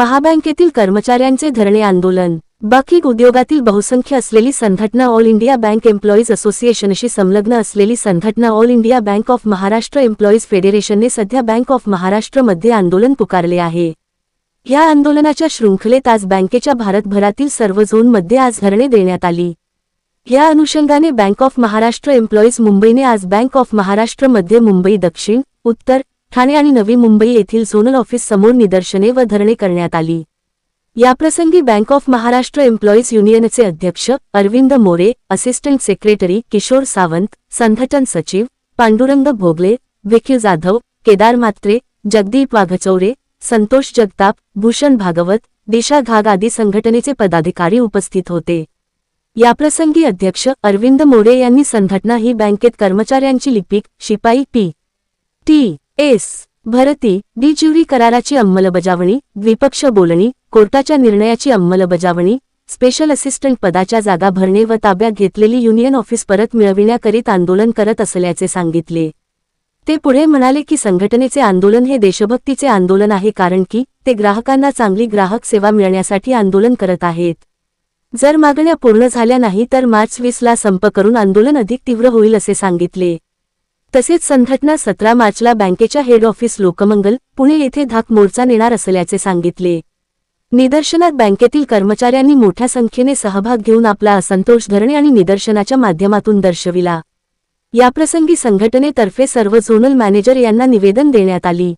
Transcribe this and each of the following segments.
महाबँकेतील कर्मचाऱ्यांचे धरणे आंदोलन. बाकी उद्योगातील बहुसंख्य असलेली संघटना ऑल इंडिया बँक एम्प्लॉईज असोसिएशनशी संलग्न असलेली संघटना all India bank of Maharashtra employees फेडरेशनने सध्या बँक ऑफ महाराष्ट्रमध्ये आंदोलन पुकारले आहे. या आंदोलनाच्या शृंखलेत आज बँकेच्या भारतभरातील सर्व झोनमध्ये आज धरणे देण्यात आली. या अनुषंगाने बँक ऑफ महाराष्ट्र एम्प्लॉईज मुंबईने आज बँक ऑफ महाराष्ट्रमध्ये मुंबई दक्षिण उत्तर ठाणे आणि नवी मुंबई येथील झोनल ऑफिस समोर निदर्शने व धरणे करण्यात आली. याप्रसंगी बँक ऑफ महाराष्ट्र एम्प्लॉईज युनियनचे अध्यक्ष अरविंद मोरे असिस्टंट सेक्रेटरी किशोर सावंत संघटन सचिव पांडुरंग भोगले विखिल जाधव केदार म्हात्रे जगदीप वाघचौरे संतोष जगताप भूषण भागवत दिशा घाग आदी संघटनेचे पदाधिकारी उपस्थित होते. याप्रसंगी अध्यक्ष अरविंद मोरे यांनी संघटना ही बँकेत कर्मचाऱ्यांची लिपिक शिपाई पी. टी. एस. भरती डी ज्युरी कराराची अंमलबजावणी द्विपक्ष बोलणी कोर्टाच्या निर्णयाची अंमलबजावणी स्पेशल असिस्टंट पदाच्या जागा भरणे व ताब्यात घेतलेली युनियन ऑफिस परत मिळविण्याकरीत आंदोलन करत असल्याचे सांगितले. ते पुढे म्हणाले की संघटनेचे आंदोलन हे देशभक्तीचे आंदोलन आहे कारण की ते ग्राहकांना चांगली ग्राहक सेवा मिळण्यासाठी आंदोलन करत आहेत. जर मागण्या पूर्ण झाल्या नाही तर मार्च वीसला संप करून आंदोलन अधिक तीव्र होईल असे सांगितले. तसेच संघटना सतरा मार्चला बँकेच्या हेड ऑफिस लोकमंगल पुणे येथे धाक मोर्चा नेणार असल्याचे सांगितले. निदर्शनात बँकेतील कर्मचाऱ्यांनी मोठ्या संख्येने सहभाग घेऊन आपला असंतोष धरणे आणि निदर्शनाच्या माध्यमातून दर्शविला. याप्रसंगी संघटनेतर्फे सर्व झोनल मॅनेजर यांना निवेदन देण्यात आली.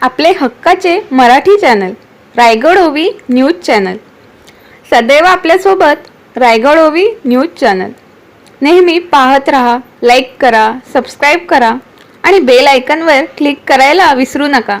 आपले हक्काचे मराठी चॅनल रायगड ओवी न्यूज चॅनल. सदैव आपल्यासोबत रायगड ओवी न्यूज चॅनल. नेहमी पाहत रहा लाईक करा सबस्क्राईब करा आणि बेल आयकनवर क्लिक करायला विसरू नका.